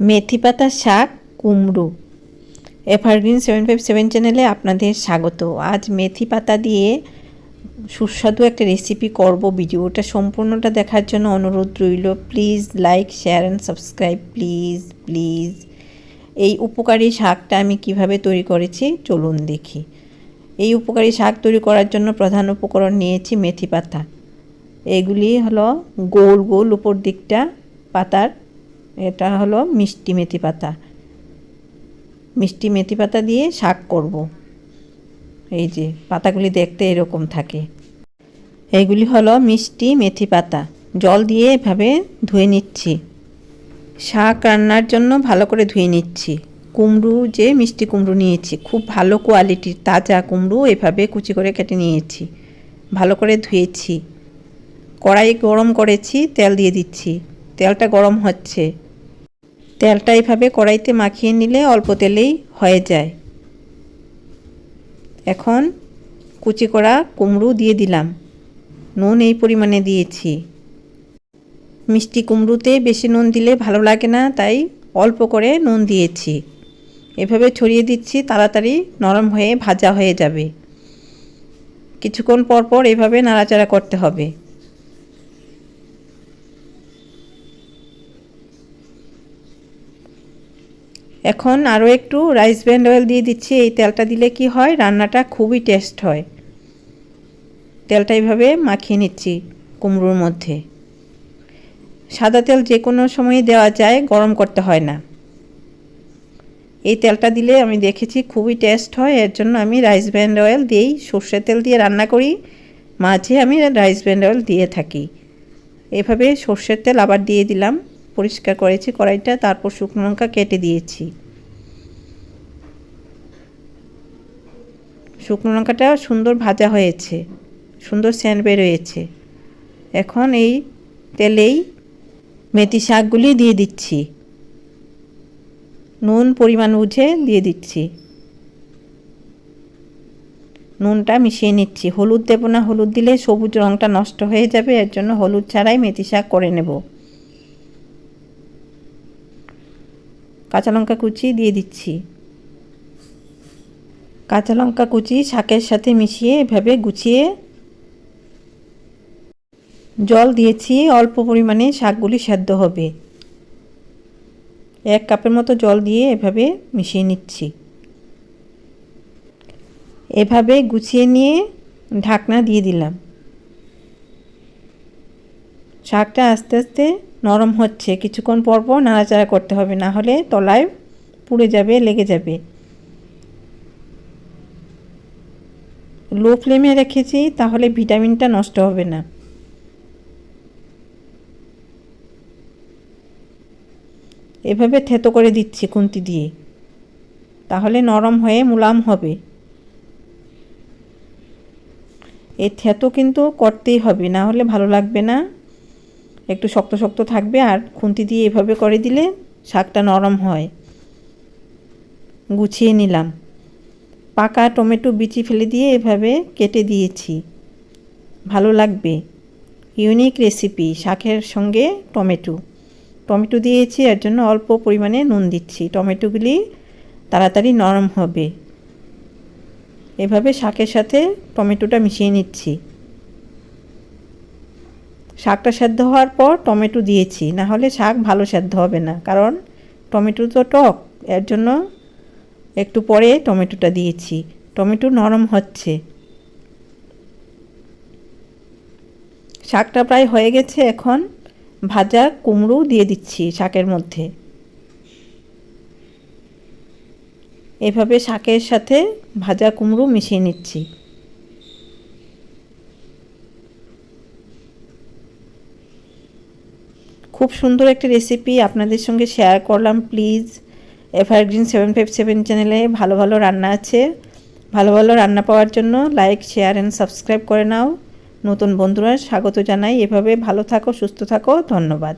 মেথি পাতা, শাক, কুমড়ো। এভারগ্রিন সেভেন ফাইভ সেভেন চ্যানেলে আপনাদের স্বাগত। আজ মেথি পাতা দিয়ে সুস্বাদু একটা রেসিপি করব ভিডিওটা। সম্পূর্ণটা দেখার জন্য অনুরোধ রইল। Please like, share and subscribe. Please please. এই উপকারী শাকটা আমি কীভাবে তৈরি করেছি চলুন দেখি। এই উপকারী শাক তৈরি করার জন্য প্রধান উপকরণ নিয়েছি মেথি পাতা। এগুলি হলো গোল গোল উপর দিকটা পাতার এটা হলো মিষ্টি মেথি পাতা। মিষ্টি মেথি পাতা দিয়ে শাক করব। এই যে, পাতাগুলি দেখতে এরকম থাকে। এইগুলি হলো মিষ্টি মেথি পাতা। জল দিয়ে এভাবে ধুয়ে নিচ্ছি। শাক রান্নার জন্য ভালো করে ধুয়ে নিচ্ছি। কুমড়ো যে মিষ্টি কুমড়ো নিয়েছি, খুব ভালো কোয়ালিটির তাজা কুমড়ো এভাবে কুচি করে কেটে নিয়েছি। ভালো করে ধুয়েছি। কড়াই গরম করেছি, তেল দিয়ে দিচ্ছি। তেলটা গরম হচ্ছে। তেলটা এইভাবে কড়াইতে মাখিয়ে নিলে অল্প তেলেই হয়ে যায়। এখন কুচি করা কুমড়ো দিয়ে দিলাম। নুন এই পরিমাণে দিয়েছি। মিষ্টি কুমড়োতে বেশি নুন দিলে ভালো লাগে না, তাই অল্প করে নুন দিয়েছি। এভাবে ছড়িয়ে দিচ্ছি, তাড়াতাড়ি নরম হয়ে ভাজা হয়ে যাবে। কিছুক্ষণ পর পর এভাবে নাড়াচাড়া করতে হবে। এখন আরও একটু রাইস ব্র্যান্ড অয়েল দিয়ে দিচ্ছি, এই তেলটা দিলে কি হয়, রান্নাটা খুবই টেস্ট হয়। তেলটা এইভাবে মাখিয়ে নিচ্ছি কুমড়োর মধ্যে। সাদা তেল যে কোনো সময় দেওয়া যায়, গরম করতে হয় না। এই তেলটা দিলে আমি দেখেছি খুবই টেস্ট হয়, এর জন্য আমি রাইস ব্র্যান্ড অয়েল দিয়েই সর্ষের তেল দিয়ে রান্না করি। মাঝে আমি রাইস ব্র্যান্ড অয়েল দিয়ে থাকি। এভাবে সর্ষের তেল আবার দিয়ে দিলাম। পরিষ্কার করেছি, কড়াইটা, তারপর শুকনো লঙ্কা কেটে দিয়েছি। শুকনো লঙ্কাটা সুন্দর ভাজা হয়েছে, সুন্দর স্যান্ড বেরোয়েছে। এখন এই তেলেই মেথি শাকগুলি দিয়ে দিচ্ছি। নুন পরিমাণ বুঝে দিয়ে দিচ্ছি। নুনটা মিশিয়ে নিচ্ছি। হলুদ দেবো না, হলুদ দিলে সবুজ রঙটা নষ্ট হয়ে যাবে, এর জন্য হলুদ ছাড়াই মেথি শাক করে নেব। কাঁচা লঙ্কা কুচি দিয়ে দিচ্ছি। কাঁচা লঙ্কা কুচি শাকের সাথে মিশিয়ে এভাবে গুছিয়ে জল দিয়েছি, অল্প পরিমাণে শাকগুলি সেদ্ধ হবে। এক কাপের মতো জল দিয়ে এভাবে মিশিয়ে নিচ্ছি। এভাবে গুছিয়ে নিয়ে ঢাকনা দিয়ে দিলাম। শাকটা আস্তে আস্তে নরম হচ্ছে। কিছুক্ষণ পর পর নাড়াচাড়া করতে হবে, না হলে তলায় পুড়ে যাবে, লেগে যাবে। লো ফ্লেমে রেখেছি, তাহলে ভিটামিনটা নষ্ট হবে না। এভাবে থেতো করে দিচ্ছি খুন্তি দিয়ে, তাহলে নরম হয়ে মুলাম হবে। এই থেতো কিন্তু করতেই হবে, না হলে ভালো লাগবে না। একটু শক্ত শক্ত থাকবে আর খুন্তি দিয়ে এভাবে করে দিলে শাকটা নরম হয়। গুছিয়ে নিলাম। পাকা টমেটো বিচি ফেলে দিয়ে এভাবে কেটে দিয়েছি। ভালো লাগবে। ইউনিক রেসিপি শাকের সঙ্গে টমেটো। টমেটো দিয়েছি, এর জন্য অল্প পরিমাণে নুন দিচ্ছি। টমেটোগুলি তাড়াতাড়ি নরম হবে। এভাবে শাকের সাথে টমেটোটা মিশিয়ে নিচ্ছি। শাকটা সেদ্ধ হওয়ার পর টমেটো দিয়েছি, না হলে শাক ভালো সেদ্ধ হবে না। কারণ টমেটো তো টক, এর জন্য একটু পরে টমেটোটা দিয়েছি। টমেটো নরম হচ্ছে। শাকটা প্রায় হয়ে গেছে, এখন ভাজা কুমড়ো দিয়ে দিচ্ছি শাকের মধ্যে। এভাবে শাকের সাথে ভাজা কুমড়ো মিশিয়ে নিচ্ছি। খুব সুন্দর একটা রেসিপি আপনাদের সঙ্গে শেয়ার করলাম please evergreen seven five seven চ্যানেলে ভালো ভালো রান্না আছে। ভালো ভালো রান্না পাওয়ার জন্য লাইক শেয়ার অ্যান্ড সাবস্ক্রাইব করে নাও। নতুন বন্ধুরা, স্বাগত জানাই। এভাবে ভালো থাকো, সুস্থ থাকো। ধন্যবাদ।